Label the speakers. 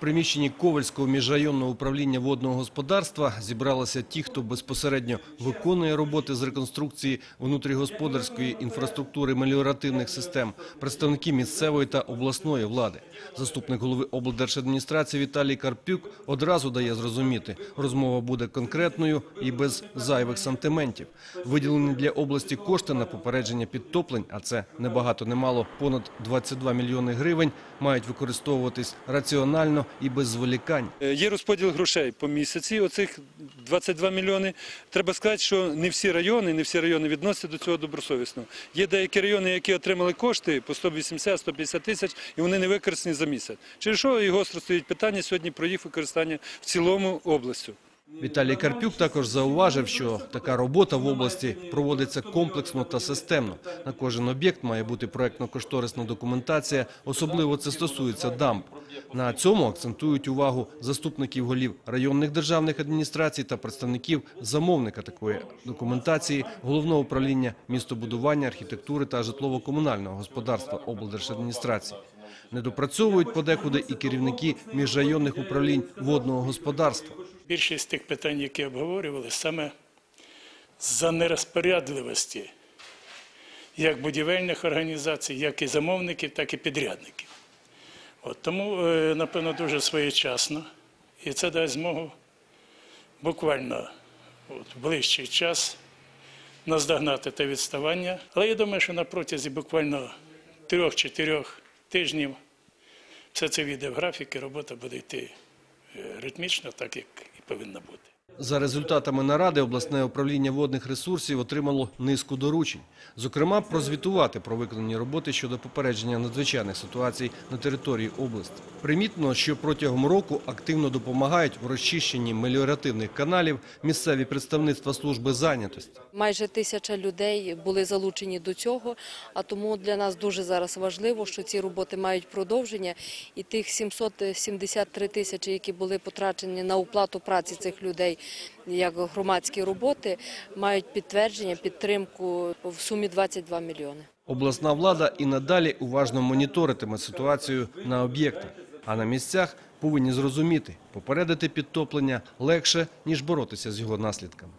Speaker 1: приміщенні Ковальського міжрайонного управління водного господарства зібралися ті, хто безпосередньо виконує роботи з реконструкції внутрігосподарської інфраструктури меліоративних систем, представники місцевої та обласної влади. Заступник голови облдержадміністрації Віталій Карпюк одразу дає зрозуміти, розмова буде конкретною і без зайвих сантиментів. Виділені для області кошти на попередження підтоплень, а це не багато, не мало, понад 22 мільйони гривень, мають використовуватись раціонально і без зволікань.
Speaker 2: Е, Є розподіл грошей по місяці, оцих 22 мільйони. Треба сказати, що не всі райони, не всі райони відносяться до цього добросовісно. Є деякі райони, які отримали кошти по 180-150 тисяч, і вони не використані за місяць. Через що і гостро стоїть питання сьогодні про їх використання в цілому областю.
Speaker 1: Віталій Карпюк також зауважив, що така робота в області проводиться комплексно та системно. На кожен об'єкт має бути проектно-кошторисна документація, особливо це стосується дамб. На цьому акцентують увагу заступників голів районних державних адміністрацій та представників замовника такої документації головного управління містобудування, архітектури та житлово-комунального господарства облдержадміністрації. Не допрацьовують подекуди і керівники міжрайонних управлінь водного господарства.
Speaker 3: Більшість тих питань, які обговорювали, саме за нерозпорядливості як будівельних організацій, як і замовників, так і підрядників. От, тому, е, напевно, дуже своєчасно. І це дасть змогу буквально от, в ближчий час наздогнати те відставання. Але я думаю, що на протязі буквально трьох-чотирьох тижнів все це війде в графік робота буде йти е, ритмічно, так як і повинна бути.
Speaker 1: За результатами наради обласне управління водних ресурсів отримало низку доручень. Зокрема, прозвітувати про виконані роботи щодо попередження надзвичайних ситуацій на території області. Примітно, що протягом року активно допомагають в розчищенні меліоративних каналів місцеві представництва служби зайнятості.
Speaker 4: Майже тисяча людей були залучені до цього, а тому для нас дуже зараз важливо, що ці роботи мають продовження, і тих 773 тисячі, які були потрачені на оплату праці цих людей як громадські роботи, мають підтвердження, підтримку в сумі 22 мільйони.
Speaker 1: Обласна влада і надалі уважно моніторитиме ситуацію на об'єктах, а на місцях повинні зрозуміти, попередити підтоплення легше, ніж боротися з його наслідками.